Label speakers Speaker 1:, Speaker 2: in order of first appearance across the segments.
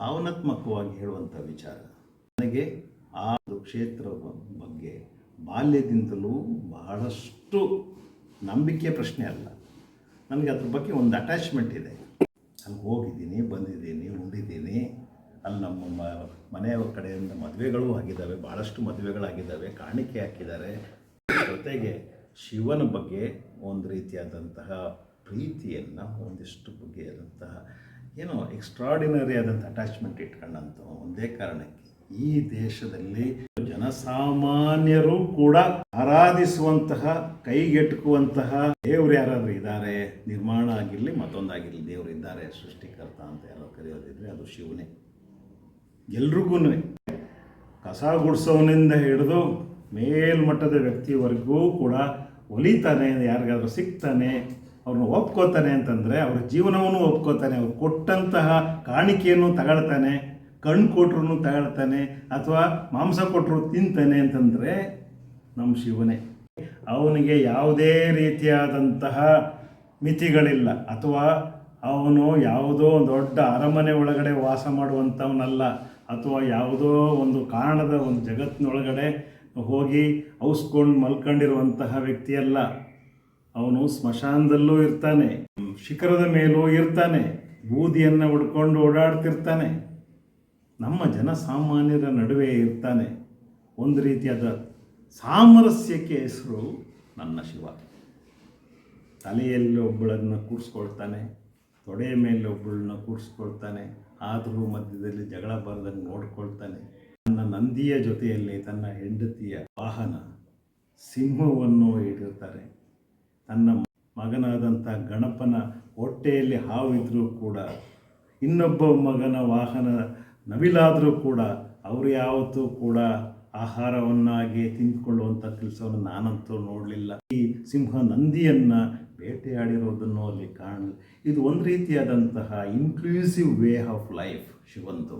Speaker 1: ಭಾವನಾತ್ಮಕವಾಗಿ ಹೇಳುವಂಥ ವಿಚಾರ. ನನಗೆ ಆ ಕ್ಷೇತ್ರ ಬಗ್ಗೆ ಬಾಲ್ಯದಿಂದಲೂ ಬಹಳಷ್ಟು ನಂಬಿಕೆ ಪ್ರಶ್ನೆ ಅಲ್ಲ. ನನಗೆ ಅದ್ರ ಬಗ್ಗೆ ಒಂದು ಅಟ್ಯಾಚ್ಮೆಂಟ್ ಇದೆ. ಅಲ್ಲಿ ಹೋಗಿದ್ದೀನಿ, ಬಂದಿದ್ದೀನಿ, ಉಂಡಿದ್ದೀನಿ. ಅಲ್ಲಿ ನಮ್ಮ ಮ- ಮನೆಯವ್ರ ಕಡೆಯಿಂದ ಮದುವೆಗಳು ಆಗಿದ್ದಾವೆ ಭಾಳಷ್ಟು ಮದುವೆಗಳಾಗಿದ್ದಾವೆ, ಕಾಣಿಕೆ ಹಾಕಿದ್ದಾರೆ. ಜೊತೆಗೆ ಶಿವನ ಬಗ್ಗೆ ಒಂದು ರೀತಿಯಾದಂತಹ ಪ್ರೀತಿಯನ್ನು, ಒಂದಿಷ್ಟು ಬಗೆಯಾದಂತಹ ಏನೋ ಎಕ್ಸ್ಟ್ರಾಡಿನರಿ ಆದಂಥ ಅಟ್ಯಾಚ್ಮೆಂಟ್ ಇಟ್ಕೊಂಡಂಥ ಒಂದೇ ಕಾರಣಕ್ಕೆ ಈ ದೇಶದಲ್ಲಿ ಜನಸಾಮಾನ್ಯರು ಕೂಡ ಆರಾಧಿಸುವಂತಹ, ಕೈಗೆಟುಕುವಂತಹ ದೇವ್ರು ಯಾರಾದ್ರೂ ಇದ್ದಾರೆ ನಿರ್ಮಾಣ ಆಗಿರಲಿ ಮತ್ತೊಂದಾಗಿರಲಿ ದೇವರು ಇದ್ದಾರೆ, ಸೃಷ್ಟಿಕರ್ತ ಅಂತ ಯಾರೋ ಕರೆಯೋದಿದ್ರೆ ಅದು ಶಿವನೇ. ಎಲ್ರಿಗೂ ಕಸ ಗುಡಿಸೋನಿಂದ ಹಿಡಿದು ಮೇಲ್ಮಟ್ಟದ ವ್ಯಕ್ತಿವರೆಗೂ ಕೂಡ ಒಲಿತಾನೆ, ಯಾರಿಗಾದ್ರೂ ಸಿಗ್ತಾನೆ ಅವ್ರನ್ನ ಒಪ್ಕೋತಾನೆ ಅಂತಂದರೆ ಅವ್ರ ಜೀವನವನ್ನು ಒಪ್ಕೋತಾನೆ ಅವ್ರು ಕೊಟ್ಟಂತಹ ಕಾಣಿಕೆಯನ್ನು ತಗೊಳ್ತಾನೆ, ಕಣ್ಣು ಕೊಟ್ರು ತಗೊಳ್ತಾನೆ, ಅಥವಾ ಮಾಂಸ ಕೊಟ್ಟರು ತಿಂತಾನೆ ಅಂತಂದರೆ ನಮ್ಮ ಶಿವನೇ. ಅವನಿಗೆ ಯಾವುದೇ ರೀತಿಯಾದಂತಹ ಮಿತಿಗಳಿಲ್ಲ. ಅಥವಾ ಅವನು ಯಾವುದೋ ಒಂದು ದೊಡ್ಡ ಅರಮನೆ ಒಳಗಡೆ ವಾಸ ಮಾಡುವಂಥವನಲ್ಲ. ಅಥವಾ ಯಾವುದೋ ಒಂದು ಕಾರಣದ ಒಂದು ಜಗತ್ತಿನೊಳಗಡೆ ಹೋಗಿ ಔಸ್ಕೊಂಡು ಮಲ್ಕೊಂಡಿರುವಂತಹ ವ್ಯಕ್ತಿಯಲ್ಲ. ಅವನು ಸ್ಮಶಾನದಲ್ಲೂ ಇರ್ತಾನೆ, ಶಿಖರದ ಮೇಲೂ ಇರ್ತಾನೆ, ಬೂದಿಯನ್ನು ಉಡ್ಕೊಂಡು ಓಡಾಡ್ತಿರ್ತಾನೆ. ನಮ್ಮ ಜನಸಾಮಾನ್ಯರ ನಡುವೆ ಇರ್ತಾನೆ. ಒಂದು ರೀತಿಯಾದ ಸಾಮರಸ್ಯಕ್ಕೆ ಹೆಸರು ನನ್ನ ಶಿವ. ತಲೆಯಲ್ಲಿ ಒಬ್ಬಳನ್ನು ಕೂರಿಸ್ಕೊಳ್ತಾನೆ ತೊಡೆಯ ಮೇಲೆ ಒಬ್ಬಳನ್ನ ಕೂರಿಸ್ಕೊಳ್ತಾನೆ ಆದರೂ ಮಧ್ಯದಲ್ಲಿ ಜಗಳ ಬರದಂಗೆ ನೋಡ್ಕೊಳ್ತಾನೆ. ತನ್ನ ನಂದಿಯ ಜೊತೆಯಲ್ಲಿ ತನ್ನ ಹೆಂಡತಿಯ ವಾಹನ ಸಿಂಹವನ್ನು ಇಟ್ಟಿರ್ತಾರೆ ತನ್ನ ಮಗನಾದಂಥ ಗಣಪನ ಹೊಟ್ಟೆಯಲ್ಲಿ ಹಾವಿದ್ರೂ ಕೂಡ, ಇನ್ನೊಬ್ಬ ಮಗನ ವಾಹನ ನವಿಲಾದರೂ ಕೂಡ ಅವರು ಯಾವತ್ತೂ ಕೂಡ ಆಹಾರವನ್ನಾಗಿ ತಿಂದ್ಕೊಳ್ಳುವಂಥ ಕೆಲಸವನ್ನು ನಾನಂತೂ ನೋಡಲಿಲ್ಲ. ಈ ಸಿಂಹ ನಂದಿಯನ್ನು ಬೇಟೆಯಾಡಿರೋದನ್ನು ಅಲ್ಲಿ ಕಾಣ ಇದು ಒಂದು ರೀತಿಯಾದಂತಹ ಇನ್ಕ್ಲೂಸಿವ್ ವೇ ಆಫ್ ಲೈಫ್ ಶಿವಂತು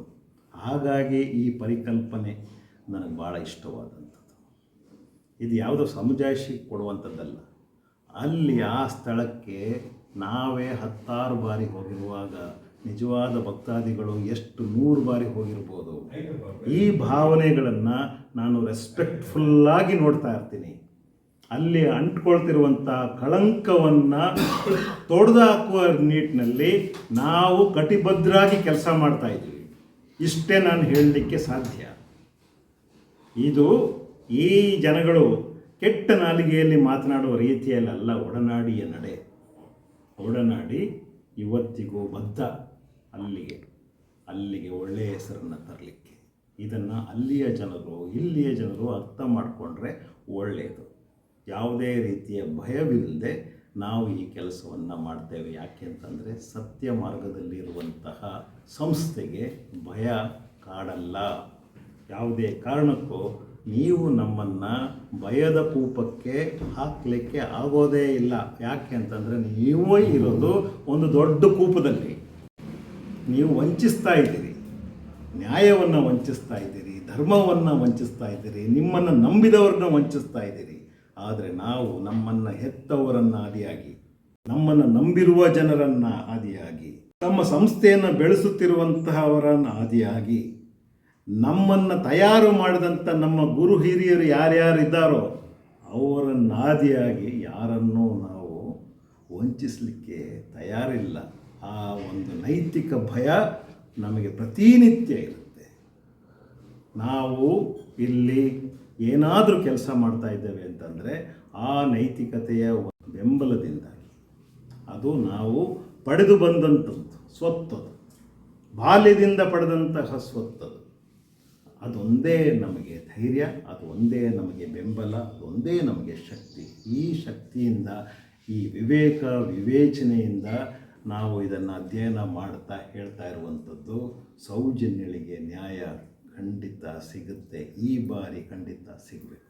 Speaker 1: ಹಾಗಾಗಿ ಈ ಪರಿಕಲ್ಪನೆ ನನಗೆ ಭಾಳ ಇಷ್ಟವಾದಂಥದ್ದು. ಇದು ಯಾವುದೋ ಸಮುದಾಯಶಿ ಕೊಡುವಂಥದ್ದಲ್ಲ. ಅಲ್ಲಿ ಆ ಸ್ಥಳಕ್ಕೆ ನಾವೇ ಹತ್ತಾರು ಬಾರಿ ಹೋಗಿರುವಾಗ ನಿಜವಾದ ಭಕ್ತಾದಿಗಳು ಎಷ್ಟು ನೂರು ಬಾರಿ ಹೋಗಿರ್ಬೋದು. ಈ ಭಾವನೆಗಳನ್ನು ನಾನು ರೆಸ್ಪೆಕ್ಟ್ಫುಲ್ಲಾಗಿ ನೋಡ್ತಾ ಇರ್ತೀನಿ. ಅಲ್ಲಿ ಅಂಟ್ಕೊಳ್ತಿರುವಂಥ ಕಳಂಕವನ್ನು ತೊಡೆದು ಹಾಕುವ ನಿಟ್ಟಿನಲ್ಲಿ ನಾವು ಕಟಿಬದ್ಧರಾಗಿ ಕೆಲಸ ಮಾಡ್ತಾ ಇದ್ದೀವಿ ಇಷ್ಟೇ ನಾನು ಹೇಳಲಿಕ್ಕೆ ಸಾಧ್ಯ. ಇದು ಈ ಜನಗಳು ಕೆಟ್ಟ ನಾಲಿಗೆಯಲ್ಲಿ ಮಾತನಾಡುವ ರೀತಿಯಲ್ಲ ಒಡನಾಡಿಯ ನಡೆ. ಒಡನಾಡಿ ಇವತ್ತಿಗೂ ಬದ್ಧ. ಅಲ್ಲಿಗೆ ಅಲ್ಲಿಗೆ ಒಳ್ಳೆಯ ಹೆಸರನ್ನು ತರಲಿಕ್ಕೆ. ಇದನ್ನು ಅಲ್ಲಿಯ ಜನರು, ಇಲ್ಲಿಯ ಜನರು ಅರ್ಥ ಮಾಡಿಕೊಂಡ್ರೆ ಒಳ್ಳೆಯದು ಯಾವುದೇ ರೀತಿಯ ಭಯವಿಲ್ಲದೆ ನಾವು ಈ ಕೆಲಸವನ್ನು ಮಾಡ್ತೇವೆ. ಯಾಕೆ ಅಂತಂದರೆ ಸತ್ಯ ಮಾರ್ಗದಲ್ಲಿರುವಂತಹ ಸಂಸ್ಥೆಗೆ ಭಯ ಕಾಡಲ್ಲ. ಯಾವುದೇ ಕಾರಣಕ್ಕೂ ನೀವು ನಮ್ಮನ್ನು ಭಯದ ಕೂಪಕ್ಕೆ ಹಾಕಲಿಕ್ಕೆ ಆಗೋದೇ ಇಲ್ಲ. ಯಾಕೆ ಅಂತಂದರೆ ನೀವು ಇರೋದು ಒಂದು ದೊಡ್ಡ ಕೂಪದಲ್ಲಿ. ನೀವು ವಂಚಿಸ್ತಾ ಇದ್ದೀರಿ. ನ್ಯಾಯವನ್ನು ವಂಚಿಸ್ತಾ ಇದ್ದೀರಿ, ಧರ್ಮವನ್ನು ವಂಚಿಸ್ತಾ ಇದ್ದೀರಿ, ನಿಮ್ಮನ್ನು ನಂಬಿದವ್ರನ್ನ ವಂಚಿಸ್ತಾ ಇದ್ದೀರಿ. ಆದರೆ ನಾವು ನಮ್ಮನ್ನು ಹೆತ್ತವರನ್ನು ಆದಿಯಾಗಿ ನಮ್ಮನ್ನು ನಂಬಿರುವ ಜನರನ್ನು ಆದಿಯಾಗಿ ತಮ್ಮ ಸಂಸ್ಥೆಯನ್ನು ಬೆಳೆಸುತ್ತಿರುವಂತಹವರನ್ನು ಆದಿಯಾಗಿ ನಮ್ಮನ್ನು ತಯಾರು ಮಾಡಿದಂಥ ನಮ್ಮ ಗುರು ಹಿರಿಯರು ಯಾರ್ಯಾರಿದ್ದಾರೋ ಅವರ ನಾದಿಯಾಗಿ ಯಾರನ್ನೂ ನಾವು ವಂಚಿಸಲಿಕ್ಕೆ ತಯಾರಿಲ್ಲ. ಆ ಒಂದು ನೈತಿಕ ಭಯ ನಮಗೆ ಪ್ರತಿನಿತ್ಯ ಇರುತ್ತೆ. ನಾವು ಇಲ್ಲಿ ಏನಾದರೂ ಕೆಲಸ ಮಾಡ್ತಾ ಇದ್ದೇವೆ ಅಂತಂದರೆ ಆ ನೈತಿಕತೆಯ ಬೆಂಬಲದಿಂದ ಅದು ನಾವು ಪಡೆದು ಬಂದಂಥದ್ದು ಸ್ವತ್ತದು. ಬಾಲ್ಯದಿಂದ ಪಡೆದಂತಹ ಸ್ವತ್ತದು. ಅದೊಂದೇ ನಮಗೆ ಧೈರ್ಯ ಅದು ಒಂದೇ ನಮಗೆ ಬೆಂಬಲ, ಅದೊಂದೇ ನಮಗೆ ಶಕ್ತಿ. ಈ ಶಕ್ತಿಯಿಂದ, ಈ ವಿವೇಕ, ವಿವೇಚನೆಯಿಂದ ನಾವು ಇದನ್ನು ಅಧ್ಯಯನ ಮಾಡ್ತಾ ಹೇಳ್ತಾ ಇರುವಂಥದ್ದು ಸೌಜನ್ಯಳಿಗೆ ನ್ಯಾಯ ಖಂಡಿತ ಸಿಗುತ್ತೆ. ಈ ಬಾರಿ ಖಂಡಿತ ಸಿಗಬೇಕು.